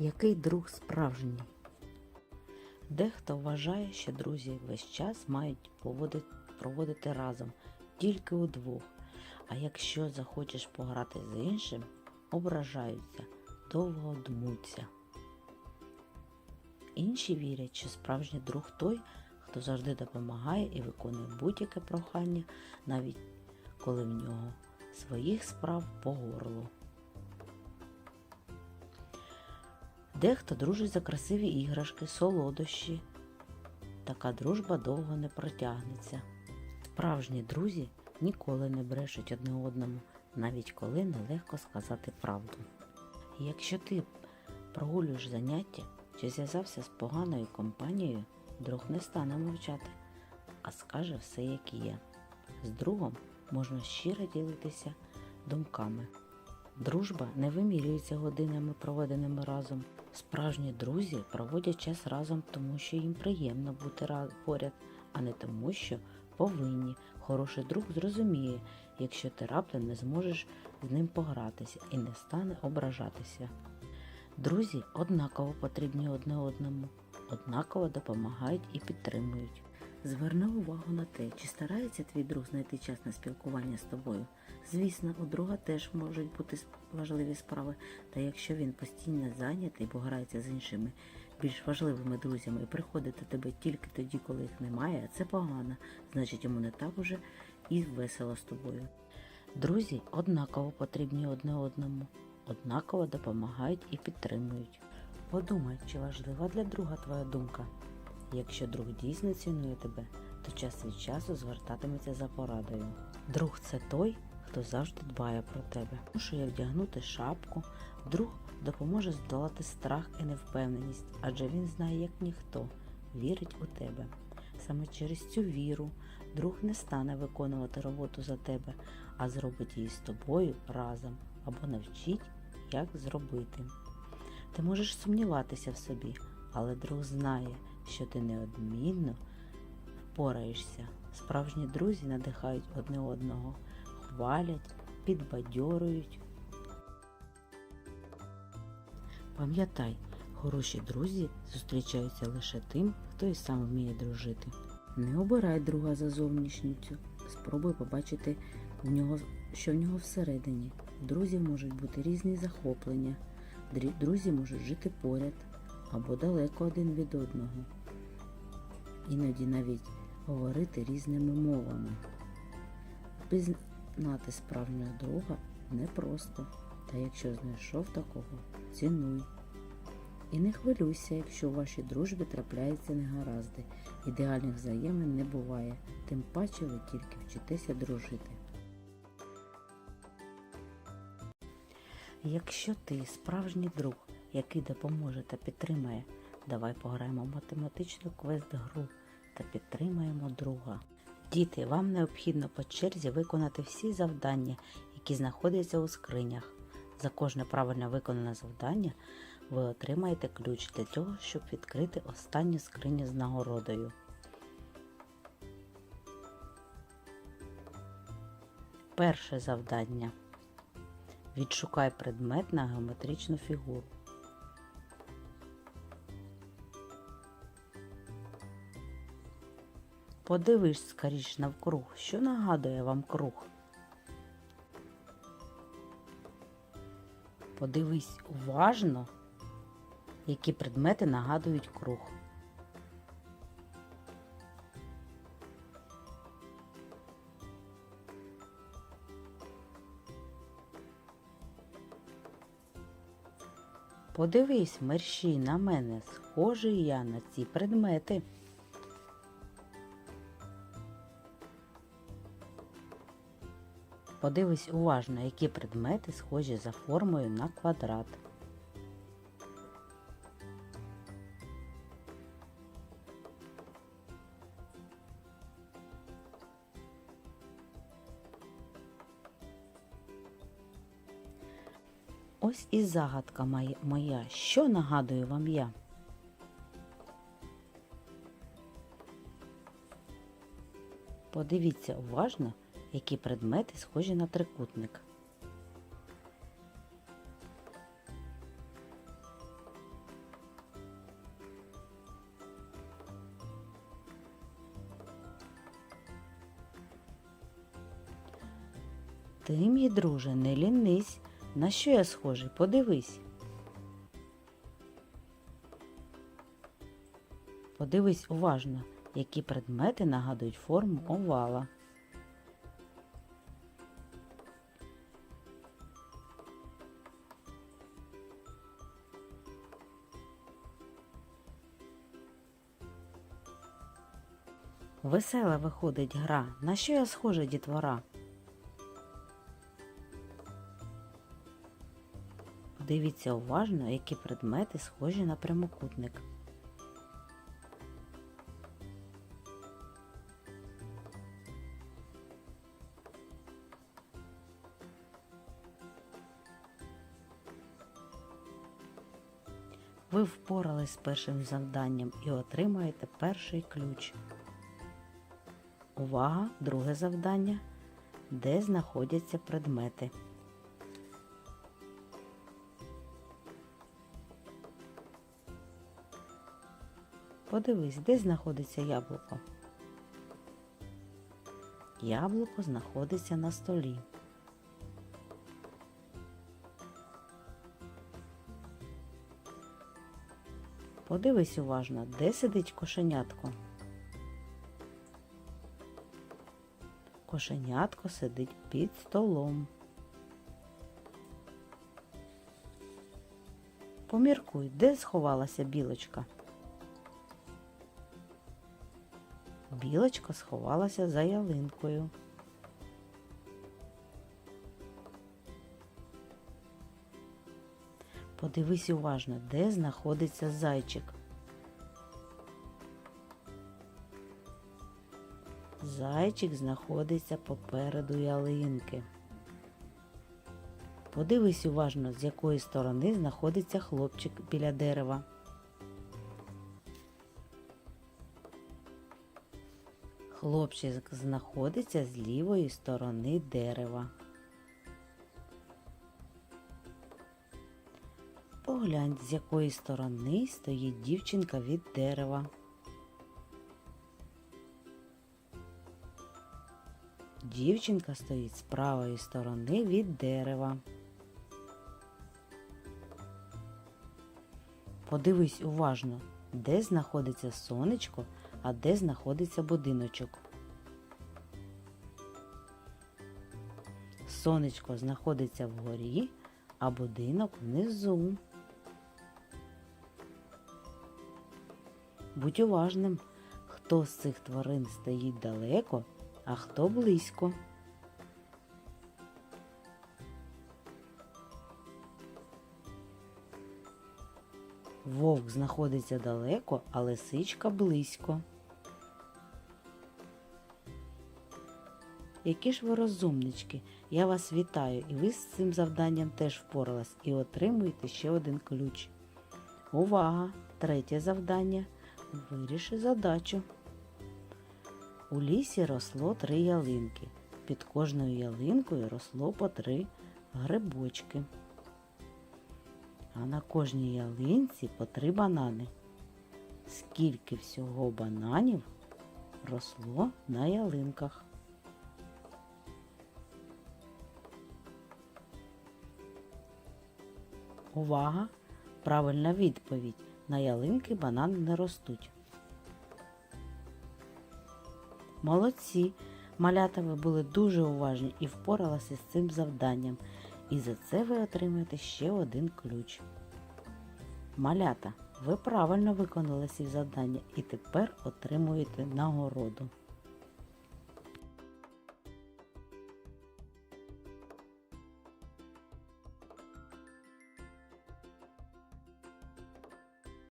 Який друг справжній? Дехто вважає, що друзі весь час мають проводити разом, тільки удвох. А якщо захочеш пограти з іншим, ображаються, довго дмуться. Інші вірять, що справжній друг той, хто завжди допомагає і виконує будь-яке прохання, навіть коли в нього своїх справ по горлу. Дехто дружить за красиві іграшки, солодощі. Така дружба довго не протягнеться. Справжні друзі ніколи не брешуть одне одному, навіть коли нелегко сказати правду. Якщо ти прогулюєш заняття чи зв'язався з поганою компанією, друг не стане мовчати, а скаже все, як є. З другом можна щиро ділитися думками. Дружба не вимірюється годинами, проведеними разом. Справжні друзі проводять час разом, тому що їм приємно бути поряд, а не тому, що повинні. Хороший друг зрозуміє, якщо ти раптом не зможеш з ним погратися і не стане ображатися. Друзі однаково потрібні одне одному, однаково допомагають і підтримують. Зверни увагу на те, чи старається твій друг знайти час на спілкування з тобою. Звісно, у друга теж можуть бути важливі справи, та якщо він постійно зайнятий, бо грається з іншими більш важливими друзями і приходить до тебе тільки тоді, коли їх немає, це погано, значить йому не так уже і весело з тобою. Друзі однаково потрібні одне одному, однаково допомагають і підтримують. Подумай, чи важлива для друга твоя думка. Якщо друг дійсно цінує тебе, то час від часу звертатиметься за порадою. Друг це той, хто завжди дбає про тебе. Мушує вдягнути шапку, друг допоможе здолати страх і невпевненість, адже він знає, як ніхто, вірить у тебе. Саме через цю віру друг не стане виконувати роботу за тебе, а зробить її з тобою разом або навчить, як зробити. Ти можеш сумніватися в собі, але друг знає, що ти неодмінно впораєшся. Справжні друзі надихають одне одного, хвалять, підбадьорюють. Пам'ятай, хороші друзі зустрічаються лише тим, хто і сам вміє дружити. Не обирай друга за зовнішністю. Спробуй побачити в нього, що в нього всередині. У друзів можуть бути різні захоплення. Друзі можуть жити поряд або далеко один від одного. Іноді навіть говорити різними мовами. Пізнати справжнього друга непросто, та якщо знайшов такого, цінуй. І не хвилюйся, якщо у вашій дружбі трапляються негаразди. Ідеальних взаємин не буває, тим паче ви тільки вчитеся дружити. Якщо ти справжній друг, який допоможе та підтримає, давай пограємо в математичну квест-гру та підтримаємо друга. Діти, вам необхідно по черзі виконати всі завдання, які знаходяться у скринях. За кожне правильно виконане завдання ви отримаєте ключ для того, щоб відкрити останню скриню з нагородою. Перше завдання. Відшукай предмет на геометричну фігуру. Подивись скоріш навкруг, що нагадує вам круг. Подивись уважно, які предмети нагадують круг. Подивись, мерщій на мене, схожий я на ці предмети. Подивись уважно, які предмети схожі за формою на квадрат. Ось і загадка моя-. Що нагадую вам я? Подивіться уважно, які предмети схожі на трикутник. Ти, мій друже, не лінись, на що я схожий, подивись. Подивись уважно, які предмети нагадують форму овала. Весела виходить гра. На що я схожа, дітвора? Дивіться уважно, які предмети схожі на прямокутник. Ви впорались з першим завданням і отримаєте перший ключ. Увага! Друге завдання. Де знаходяться предмети? Подивись, де знаходиться яблуко. Яблуко знаходиться на столі. Подивись уважно, де сидить кошенятко. Кошенятко сидить під столом. Поміркуй, де сховалася білочка? Білочка сховалася за ялинкою. Подивись уважно, де знаходиться зайчик. Зайчик знаходиться попереду ялинки. Подивись уважно, з якої сторони знаходиться хлопчик біля дерева. Хлопчик знаходиться з лівої сторони дерева. Поглянь, з якої сторони стоїть дівчинка від дерева. Дівчинка стоїть з правої сторони від дерева. Подивись уважно, де знаходиться сонечко, а де знаходиться будиночок. Сонечко знаходиться вгорі, а будинок внизу. Будь уважним, хто з цих тварин стоїть далеко, а хто близько. Вовк знаходиться далеко, а лисичка близько. Які ж ви розумнички, я вас вітаю, і ви з цим завданням теж впорались і отримуєте ще один ключ. Увага! Третє завдання. Виріши задачу. У лісі росло три ялинки. Під кожною ялинкою росло по три грибочки. А на кожній ялинці по три банани. Скільки всього бананів росло на ялинках? Увага! Правильна відповідь. На ялинки банани не ростуть. Молодці! Малята ви були дуже уважні і впоралися з цим завданням. І за це ви отримаєте ще один ключ. Малята, ви правильно виконали ці завдання і тепер отримуєте нагороду.